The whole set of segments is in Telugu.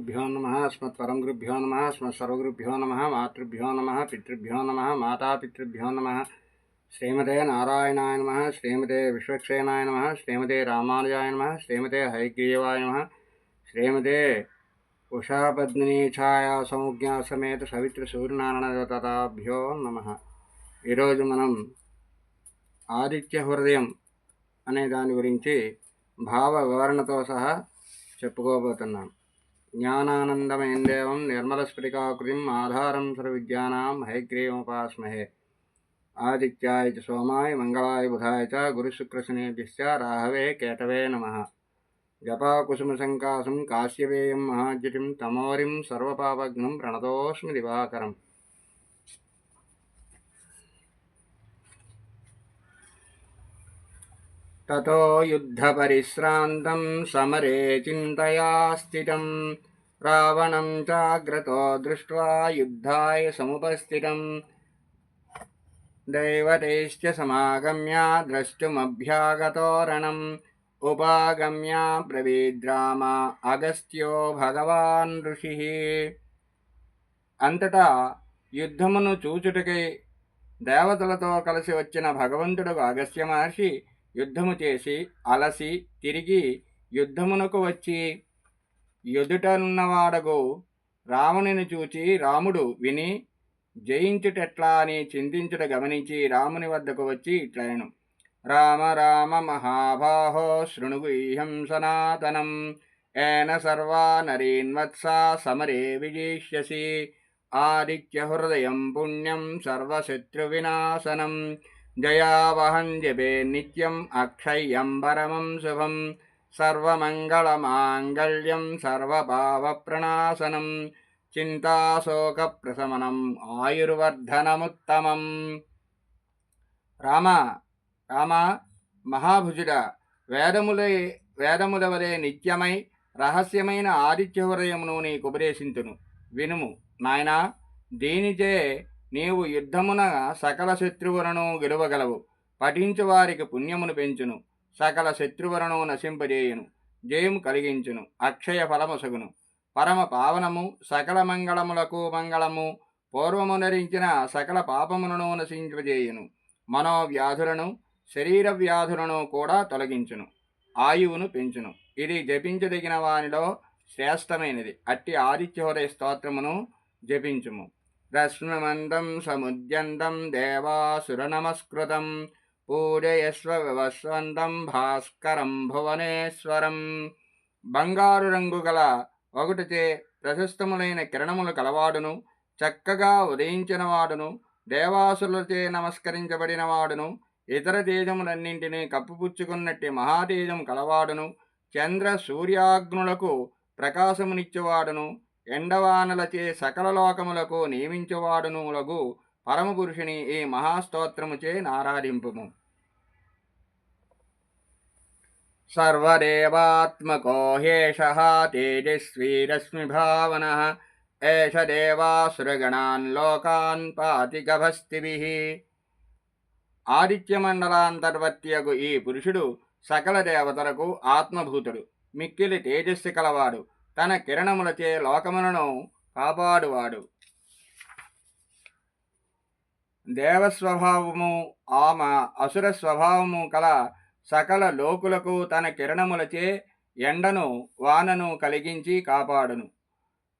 గురుభ్యో నమ స్మత్వరం గురుభ్యో నమ అస్మత్ నమ మాతృభ్యో నమ పితృభ్యో నమ మాతాపితృభ్యో నమ. శ్రీమతే నారాయణాయ నమ శ్రీమతే విశ్వక్సేనాయ నమ శ్రీమతే రామానుజాయ నమ శ్రీమతే హైగ్రీవాయ నమ శ్రీమతే ఉషాపద్మినీ ఛాయా సమేత సవిత్ర సూర్యనారాయణతాభ్యో నమ. ఈరోజు మనం ఆదిత్య హృదయం అనే దాని గురించి భావ వివరణతో సహా చెప్పుకోబోతున్నాం. జ్ఞానానందమయం దేవం నిర్మలస్ఫటికాకృతిం ఆధారం సర్వవిద్యానాం హైగ్రీవముపాస్మహే ఆదిత్యాయ చ సోమాయ మంగళాయ బుధాయ చ గురుశుక్రశనేభ్యశ్చ రాహవే కేతవే నమ జపాకుసుమశంకాసం కాశ్యపేయం మహాజ్యుతిం తమోరిం సర్వపాపఘ్నం ప్రణతోస్మి దివాకరం ततो युद्धपरिश्रान्तं समरे चिन्तया स्थितं रावणं चाग्रतो दृष्ट्वा युद्धाय समुपस्थितं दैवतैश्च समागम्य द्रष्टुमभ्यागतोरणम् उपागम्य ब्रवीद्राम అగస్త్యో భగవాన్ ఋషి అంతటా యుద్ధమును చూచుటకై దేవతలతో కలిసి వచ్చిన భగవంతుడు అగస్త్య మహర్షి యుద్ధము చేసి అలసి తిరిగి యుద్ధమునకు వచ్చి ఎదుటనున్నవాడగు రావణుని చూచి రాముడు విని జయించుటెట్లా అని చింతించుట గమనించి రాముని వద్దకు వచ్చి ఇట్లయను రామ రామ మహాబాహో ఇహం సనాతనం ఏన సర్వా నరీన్వత్సా సమరే విజీష్యసి ఆదిత్య హృదయం పుణ్యం సర్వశత్రువినాశనం జయావహం నిత్యం అక్షయ్యం పరమం శుభం సర్వమంగళమాంగళ్యం సర్వభావప్రణాశనం చింతాశోకప్రశమనం ఆయుర్వర్ధనముత్తమం రామ రామ మహాభుజుడ వేదములే వేదముల వలె నిత్యమై రహస్యమైన ఆదిత్య హృదయమును నీకు ఉపదేశించును వినుము నాయనా దీనిచే నీవు యుద్ధమున సకల శత్రువులను గెలువగలవు. పఠించు వారికి పుణ్యమును పెంచును. సకల శత్రువులను నశింపజేయును. జయము కలిగించును. అక్షయ ఫలముసగును. పరమ పావనము సకల మంగళములకు మంగళము. పూర్వము నరించిన సకల పాపములను నశింపజేయును. మనోవ్యాధులను శరీర వ్యాధులను కూడా తొలగించును. ఆయువును పెంచును. ఇది జపించదగిన వానిలో శ్రేష్టమైనది. అట్టి ఆదిత్యోదయ స్తోత్రమును జపించుము. రశ్మిమందం సముద్యంతం దేవాసురనమస్కృతం పూజయస్వ వివస్వంతం భాస్కరం భువనేశ్వరం బంగారు రంగు గల ఒకటిచే ప్రశస్తములైన కిరణములు కలవాడును చక్కగా ఉదయించినవాడును దేవాసులచే నమస్కరించబడినవాడును ఇతర తేజములన్నింటినీ కప్పుపుచ్చుకున్నట్టి మహాతేజం కలవాడును చంద్ర సూర్యాగ్నులకు ప్రకాశమునిచ్చేవాడును ఎండవానలచే సకల లోకములకు నియమించువాడునులగు పరమపురుషుని ఈ మహాస్తోత్రముచే నారాధింపుము. సర్వదేవాత్మకో హ్యేష తేజస్వీరశ్మిభావన ఏష దేవాసురగణాన్ లోకాన్ పాతి గభస్తిభిః ఆదిత్యమండలాంతర్వర్త్యగు ఈ పురుషుడు సకల దేవతలకు ఆత్మభూతుడు మిక్కిలి తేజస్సు కలవాడు తన కిరణములచే లోకములను కాపాడువాడు. దేవస్వభావము ఆమ అసుర స్వభావము కల సకల లోకులకు తన కిరణములచే ఎండను వానను కలిగించి కాపాడును.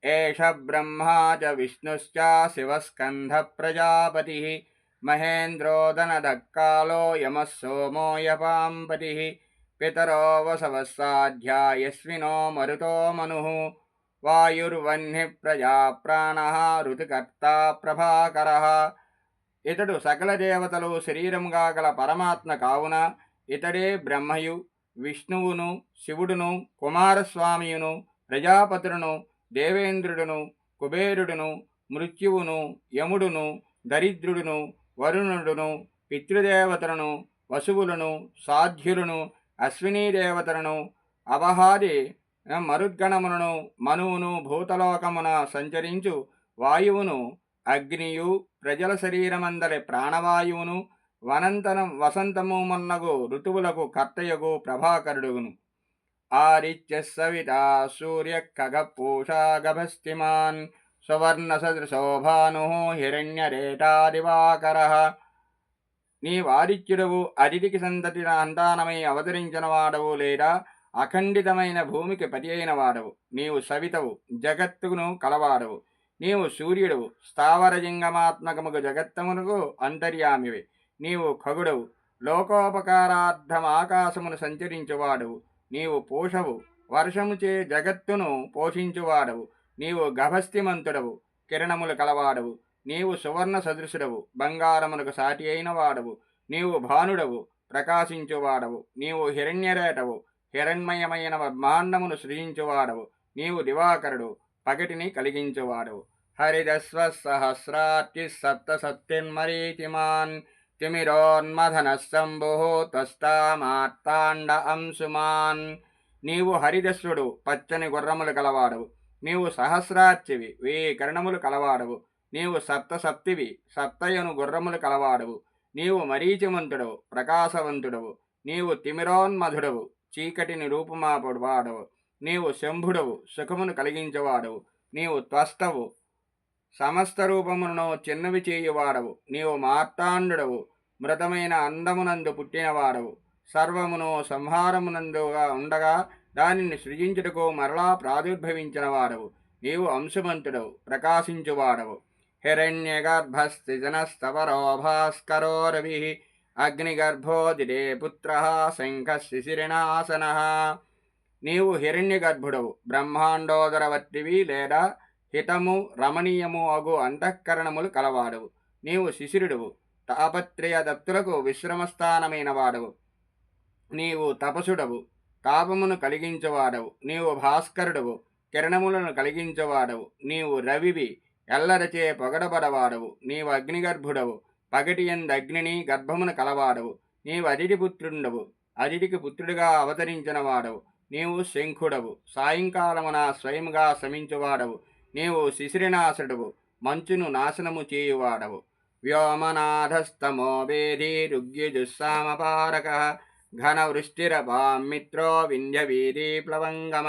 ఏష బ్రహ్మా చ విష్ణుశ్చ శివస్కంధ ప్రజాపతి మహేంద్రోదనదక్కాలో యమः సోమో యపాంపతి పితరో వసవస్సాధ్యాయస్వినో మరుతో మనుః వాయుర్వహ్ని ప్రజా ప్రాణ ఋతుకర్త ప్రభాకర ఇతడు సకల దేవతలు శరీరముగా గల పరమాత్మ కావున ఇతడే బ్రహ్మయు విష్ణువును శివుడును కుమారస్వామియును ప్రజాపతులను దేవేంద్రుడును కుబేరుడును మృత్యువును యముడును దరిద్రుడును వరుణుడును పితృదేవతలను వసువులను సాధ్యులను అశ్వినీ దేవతలను అవహాది మరుద్గణములను మనువును భూతలోకమున సంచరించు వాయువును అగ్నియు ప్రజల శరీరమందలి ప్రాణవాయువును వనంతనం వసంతము మొన్నగు ఋతువులకు కర్తయగు ప్రభాకరుడుగును. ఆరిత్య సవితా సూర్య ఖగపూషా గభస్తిమాన్ హిరణ్యరేటా భాను నీ వారిత్యుడవు అతిథికి సంతతి సంతానమై అవతరించిన వాడవు లేదా అఖండితమైన భూమికి పతి అయిన వాడవు నీవు సవితవు జగత్తును కలవాడవు నీవు సూర్యుడవు స్థావర జింగమాత్మకముకు జగత్తమునకు అంతర్యామివి నీవు ఖగుడవు లోకోపకారార్థం ఆకాశమును సంచరించువాడవు నీవు పోషవు వర్షముచే జగత్తును పోషించువాడవు నీవు గభస్తిమంతుడవు కిరణములు కలవాడవు నీవు సువర్ణ సదృశుడవు బంగారమునకు సాటి అయిన వాడవు నీవు భానుడవు ప్రకాశించువాడవు నీవు హిరణ్యరేటవు హిరణ్మయమైన బ్రహ్మాండమును సృజించువాడవు నీవు దివాకరుడు పగటిని కలిగించువాడవు హరిదస్వ సహస్రార్చి సప్త సత్యన్మరీతిమాన్ తిమిరోన్మథన శంభు త్వస్తామార్తాండ అంశుమాన్. నీవు హరిదస్సుడు పచ్చని గుర్రములు కలవాడవు నీవు సహస్రార్చివి వెయ్యి కర్ణములు కలవాడవు నీవు సప్త సప్తివి సప్తయను గుర్రములు కలవాడవు. నీవు మరీచిమంతుడవు ప్రకాశవంతుడవు. నీవు తిమిరోన్మధుడవు చీకటిని రూపుమాపడువాడవు నీవు శంభుడవు సుఖమును కలిగించేవాడవు. నీవు త్వస్తవు సమస్త రూపములను చిన్నవి చేయువాడవు. నీవు మార్తాండుడవు మృతమైన అందమునందు పుట్టినవాడవు. సర్వమును సంహారమునందుగా ఉండగా దానిని సృజించుటకు మరలా ప్రాదుర్భవించిన వాడవు నీవు అంశుమంతుడవు ప్రకాశించువాడవు. హిరణ్యగర్భస్థిజనస్తవరో భాస్కరో రవి అగ్నిగర్భోదిడే పుత్ర శంఖ శిశిరినాసన నీవు హిరణ్యగర్భుడవు బ్రహ్మాండోదరవర్తివి లేదా హితము రమణీయము అగు అంతఃకరణములు కలవాడవు. నీవు శిశిరుడువు తాపత్రయ దత్తులకు విశ్రమస్థానమైన వాడవు నీవు తపసుడవు తాపమును కలిగించువాడవు. నీవు భాస్కరుడవు కిరణములను కలిగించువాడవు. నీవు రవివి ఎల్లరచే పొగడబడవాడవు. నీవు అగ్నిగర్భుడవు. పగటి ఎందు అగ్నిని గర్భమును కలవాడవు. నీవు అతిథి పుత్రుండవు. అతిథికి పుత్రుడిగా అవతరించిన వాడవు. నీవు శంఖుడవు. సాయంకాలమున స్వయంగా శమించువాడవు. నీవు శిశిరినాశుడవు. మంచును నాశనము చేయువాడవు. వ్యోమనాథస్తమో వేధి రుగ్యుజుస్సామపారక ఘన వృష్టిరపాం మిత్రో వింధ్యవీధి ప్లవంగమ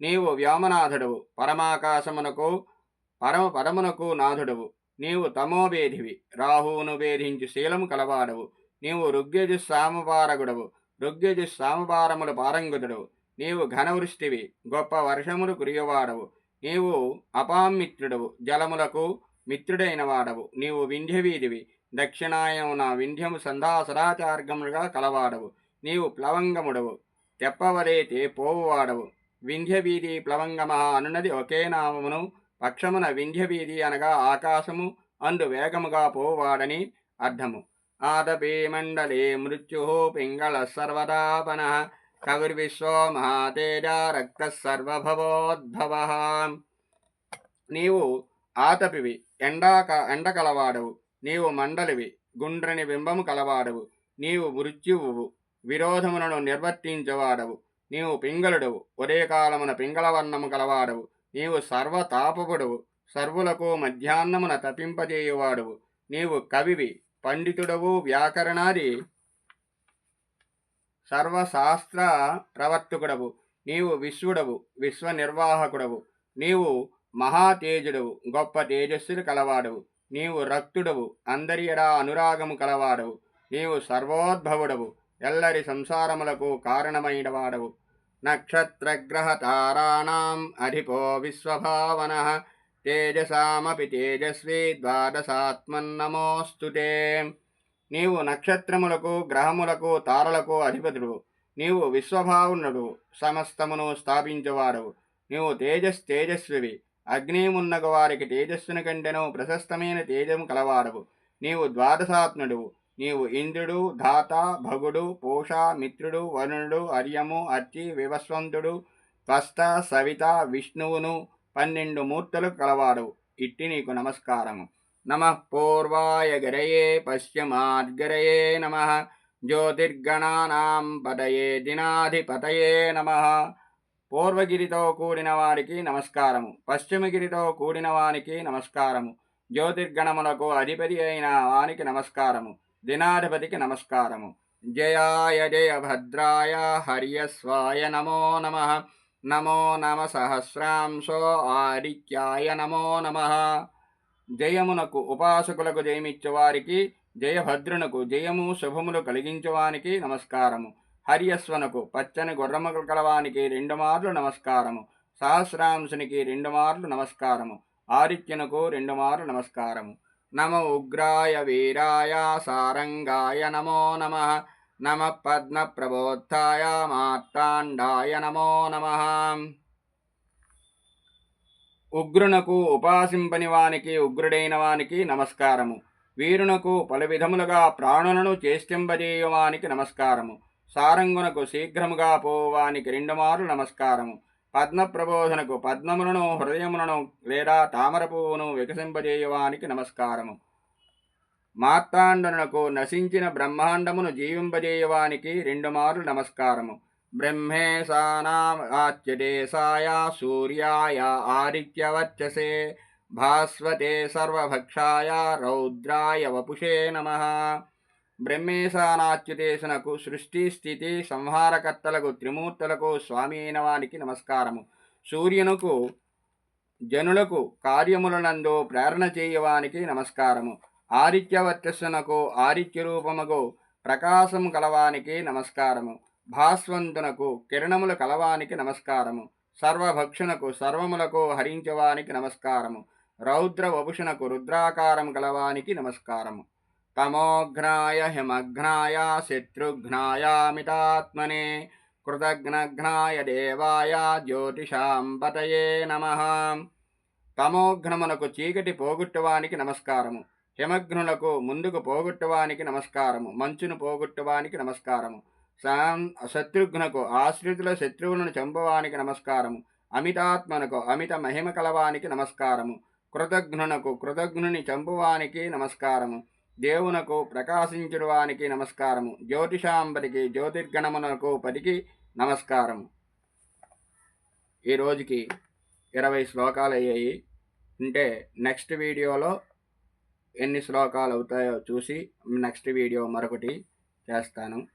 నీవు వ్యోమనాథుడవు. పరమాకాశమునకు పరమ పదమునకు నాథుడవు. నీవు తమోవేధివి రాహువును వేధించు శీలము కలవాడవు. నీవు రుగ్యజు సామపారగుడవు రుగ్యజు సామపారములు పారంగుతుడవు నీవు ఘనవృష్టివి. గొప్ప వర్షములు కురియవాడవు. నీవు అపామిత్రుడవు. జలములకు మిత్రుడైన వాడవు నీవు వింధ్యవీధివి. దక్షిణాయమున వింధ్యము సంధాసరాచార్గములుగా కలవాడవు. నీవు ప్లవంగముడవు. తెప్పవలేతే పోవువాడవు. వింధ్యవీధి ప్లవంగమ అనున్నది ఒకే నామమును పక్షమున వింధ్యవీధి అనగా ఆకాశము అందు వేగముగా పోవాడని అర్థము. ఆదపి మండలే మృత్యు పింగళ సర్వదాపన కవిర్విశ్వో మహాతేజ రక్త సర్వభవోద్భవ. నీవు ఆతపివి ఎండాక ఎండ కలవాడవు. నీవు మండలివి గుండ్రని బింబము కలవాడవు. నీవు మృత్యువు విరోధములను నిర్వర్తించేవాడవు. నీవు పింగళుడవు ఒరే కాలమున పింగళవర్ణము కలవాడవు. నీవు సర్వతాపకుడవు సర్వులకు మధ్యాహ్నమున తపింపజేయువాడవు. నీవు కవివి పండితుడవు వ్యాకరణాది సర్వశాస్త్ర ప్రవర్తకుడవు. నీవు విశ్వడవు విశ్వ నిర్వాహకుడవు నీవు మహాతేజుడవు గొప్ప తేజస్సులు కలవాడవు. నీవు రక్తుడవు అందరి ఎడా అనురాగము కలవాడవు. నీవు సర్వోద్భవుడవు ఎల్లరి సంసారములకు కారణమైన వాడవు నక్షత్రగ్రహ తారాణం అధిపో విశ్వభావన తేజసామపి తేజస్వి ద్వాదశాత్మన్నమోస్తుతే నీవు నక్షత్రములకు గ్రహములకు తారలకు అధిపతుడు. నీవు విశ్వభావునుడు సమస్తమును స్థాపించేవాడు నీవు తేజస్ తేజస్వివి. అగ్నిమున్నగు వారికి తేజస్సుని కంటెను ప్రశస్తమైన తేజము కలవాడవు. నీవు ద్వాదశాత్ముడు నీవు ఇంద్రుడు ధాత భగుడు పూష మిత్రుడు వరుణుడు అర్యము అర్చి వివస్వంతుడు త్వస్త సవిత విష్ణువును పన్నెండు మూర్తులు కలవాడు. ఇట్టి నీకు నమస్కారము. నమ పూర్వాయ గరయే పశ్చిమాద్గరయే నమ. జ్యోతిర్గణానాం పతయే దినాధిపతయే నమ. పూర్వగిరితో కూడిన వారికి నమస్కారము. పశ్చిమగిరితో కూడిన వానికి నమస్కారము. జ్యోతిర్గణములకు అధిపతి అయిన వానికి నమస్కారము. దినాధిపతికి నమస్కారము. జయాయ జయ భద్రాయ హర్యస్వాయ నమో నమ. నమో నమ సహస్రాంశో ఆదిత్యాయ నమో నమ. జయమునకు ఉపాసకులకు జయమిచ్చేవారికి జయభద్రునకు జయము శుభములు కలిగించువానికి నమస్కారము. హర్యస్వనకు పచ్చని గుర్రములు కలవానికి రెండు మార్లు నమస్కారము. సహస్రాంశునికి రెండు మార్లు నమస్కారము. ఆదిత్యనుకు రెండు మార్లు నమస్కారము. నమ ఉగ్రాయ వీరాయ సారంగాయ నమో నమ. నమ పద్మ ప్రబోద్ధాయ మార్తాండాయ నమో నమ. ఉగ్రునకు ఉపాసింపని వానికి ఉగ్రుడైన వానికి నమస్కారము. వీరునకు పలు విధములుగా ప్రాణులను చేష్టింపజేయువానికి నమస్కారము. సారంగునకు శీఘ్రముగా పోవానికి రెండు మార్లు నమస్కారము. పద్మ ప్రబోధనకు పద్మములను హృదయములను లేదా తామర పువ్వును వికసింపజేయవానికి నమస్కారము. మార్తాండనునకు నశించిన బ్రహ్మాండమును జీవింపజేయవానికి రెండు మార్లు నమస్కారము. బ్రహ్మేశానాచ్యదేశాయ సూర్యాయ ఆదిత్యవర్చసే భాస్వతే సర్వభక్షాయ రౌద్రాయ వపుషే నమ. బ్రహ్మేశానాచ్యుతేశనకు సృష్టి స్థితి సంహారకర్తలకు త్రిమూర్తులకు స్వామి అయిన వానికి నమస్కారము. సూర్యునకు జనులకు కార్యములనందు ప్రేరణ చేయవానికి నమస్కారము. ఆదిత్యవర్చస్సునకు ఆదిత్యరూపముకు రూపముకు ప్రకాశము కలవానికి నమస్కారము. భాస్వంతునకు కిరణములు కలవానికి నమస్కారము. సర్వభక్షునకు సర్వములకు హరించవానికి నమస్కారము. రౌద్ర వపుషునకు రుద్రాకారం కలవానికి నమస్కారము. కమోఘ్నాయ హిమఘ్నాయ శత్రుఘ్నాయామితాత్మనే కృతఘ్నఘ్నాయ దేవాయ జ్యోతిషాంబతయే నమ తమోఘ్నమునకు చీకటి పోగొట్టువానికి నమస్కారము. హిమఘ్నులకు ముందుకు పోగొట్టువానికి నమస్కారము. మంచును పోగొట్టువానికి నమస్కారము. శత్రుఘ్నకు ఆశ్రితుల శత్రువులను చంపవానికి నమస్కారము. అమితాత్మనకు అమిత మహిమ కలవానికి నమస్కారము. కృతఘ్నునకు కృతఘ్నుని చంపువానికి నమస్కారము. దేవునకు ప్రకాశించుడువానికి నమస్కారము. జ్యోతిషాంబరికి జ్యోతిర్గణమునకు పదికి నమస్కారము. ఈ రోజుకి ఇరవై శ్లోకాలు అయ్యాయి. అంటే నెక్స్ట్ వీడియోలో ఎన్ని శ్లోకాలు అవుతాయో చూసి నెక్స్ట్ వీడియో మరొకటి చేస్తాను.